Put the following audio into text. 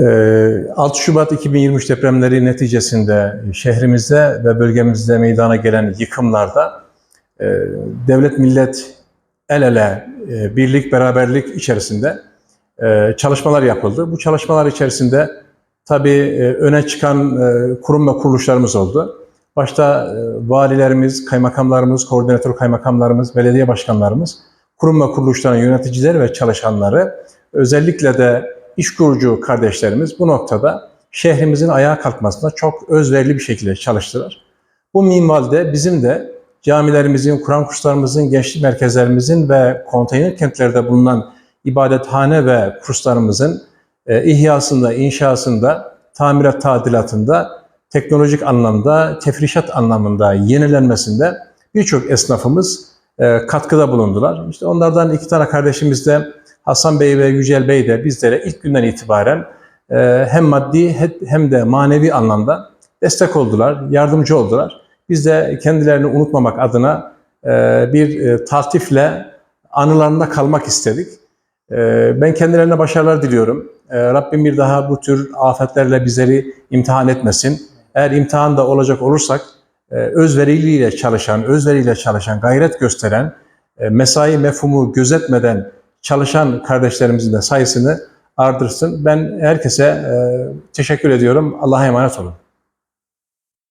Ee, 6 Şubat 2023 depremleri neticesinde şehrimizde ve bölgemizde meydana gelen yıkımlarda e, devlet millet el ele e, birlik beraberlik içerisinde e, çalışmalar yapıldı. Bu çalışmalar içerisinde tabii öne çıkan kurum ve kuruluşlarımız oldu. Başta valilerimiz, kaymakamlarımız, koordinatör kaymakamlarımız, belediye başkanlarımız, kurum ve kuruluşların yöneticileri ve çalışanları, özellikle de iş kurucu kardeşlerimiz bu noktada şehrimizin ayağa kalkmasında çok özverili bir şekilde çalıştılar. Bu minvalde bizim de camilerimizin, Kur'an kurslarımızın, gençlik merkezlerimizin ve konteyner kentlerde bulunan ibadethane ve kurslarımızın e, ihyasında, inşasında, tamirat tadilatında, teknolojik anlamda, tefrişat anlamında yenilenmesinde birçok esnafımız e, katkıda bulundular. İşte onlardan iki tane kardeşimiz de Hasan Bey ve Yücel Bey de bizlere ilk günden itibaren e, hem maddi hem de manevi anlamda destek oldular, yardımcı oldular. Biz de kendilerini unutmamak adına e, bir e, taltifle anılarında kalmak istedik. Ben kendilerine başarılar diliyorum. Rabbim bir daha bu tür afetlerle bizleri imtihan etmesin. Eğer imtihan da olacak olursak özveriliyle çalışan, özveriyle çalışan, gayret gösteren, mesai mefhumu gözetmeden çalışan kardeşlerimizin de sayısını artırsın. Ben herkese e, teşekkür ediyorum. Allah'a emanet olun.